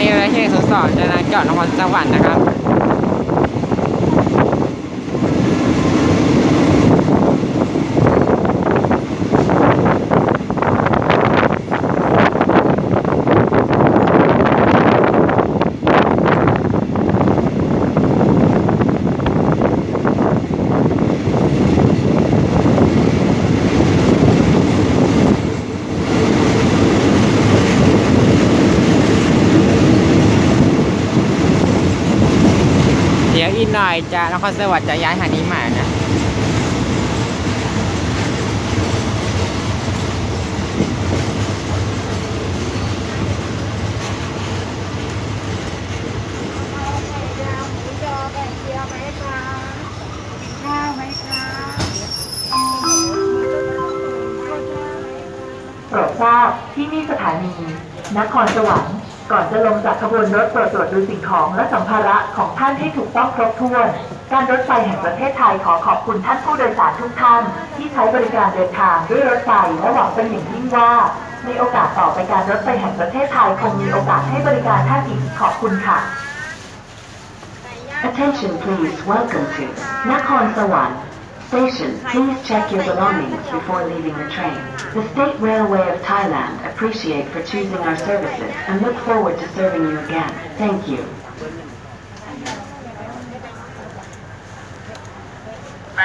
นี้เราที่สุดสอนจะนะจอดนครสวรรค์นะครับ หน่อยจะนครสวรรค์จะย้ายหานี้มานะโปรดทราบที่นี่สถานี นครสวรรค์ ก่อนจะลงจากขบวนรถโปรดตรวจดูสิ่งของและสัมภาระของท่านให้ถูกต้องครบถ้วน การรถไฟแห่งประเทศไทยขอขอบคุณท่านผู้โดยสารทุกท่าน ที่ใช้บริการเดินทางด้วยรถไฟและหวังเป็นอย่างยิ่งว่าในโอกาสต่อไปการรถไฟแห่งประเทศไทยคงมีโอกาสให้บริการท่านอีกขอบคุณค่ะ Attention please welcome to Nakhon Sawan Station, please check your belongings before leaving the train. The State Railway of Thailand appreciate for choosing our services and look forward to serving you again. Thank you. แป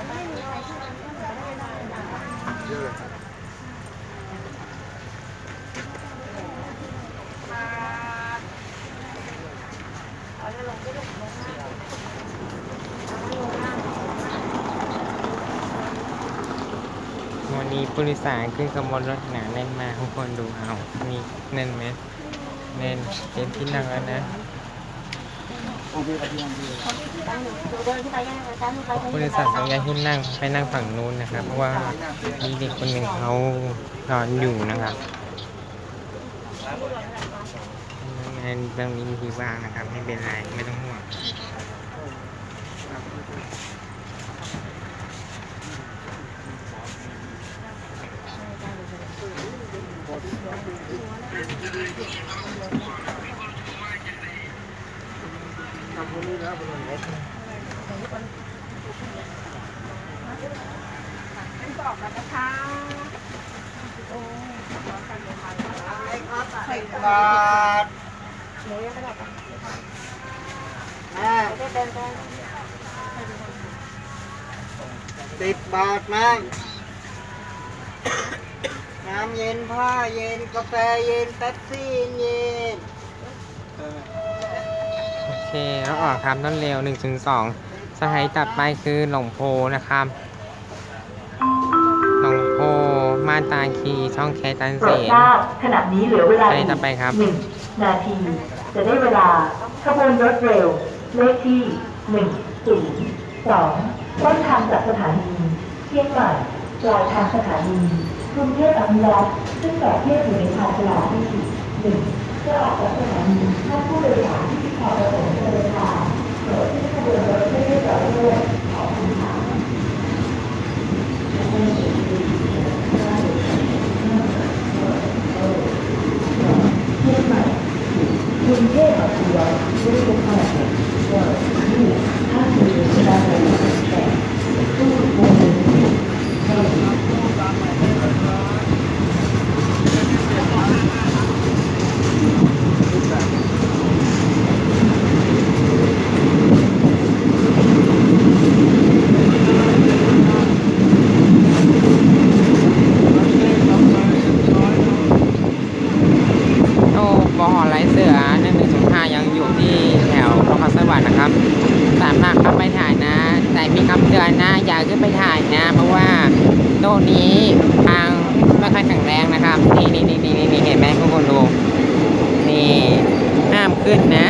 เก้าวันท้ายเลยครับวันนี้ผู้โดยสารขึ้นขบวนรถหนาแน่นมากทุกคนดูเอานี่แน่นไหมแน่นเต็มที่นั่งแล้วนะ ผู้โดยสารต้องย้ายที่นั่งไปนั่งฝั่งนู้นนะครับ เพราะว่ามีเด็กคนหนึ่งเขานอนอยู่นะครับงานตรงนี้มีที่ว่างนะครับ ไม่เป็นไรไม่ต้องห่วง บาทแม่สิบบาทมั้งน้ำเย็นผ้าเย็นกาแฟเย็นเป๊ปซี่เย็น เคแล้วออกครับต้นเร็ว1นถึงสสถานีตัดไปคือหลงโพนะครับ หลงโพมาตาคีช่องแคตันโปเสรดนทราบขณะนี้เหลือเวลาไปอีกต่อไปครับ หนึ่งนาที จะได้เวลาขบวนรถเร็ว เลขที่หนึ่งศูนย์สองต้นทางจากสถานีเชียงใหม่ปลายทางสถานีกรุงเทพอภิรักษ์ซึ่งประเทศอยู่ในทางฉลาดที่หนึ่งจะออกจากสถานีท่านผู้โดยสารที่ 好的，我们就会看。 ขึ้นไปถ่ายนะ เพราะว่าโต๊ะนี้ทางไม่ค่อยแข็งแรงนะครับ นี่นี่นี่นี่นี่เห็นไหมทุกคนดู นี่ห้ามขึ้นนะ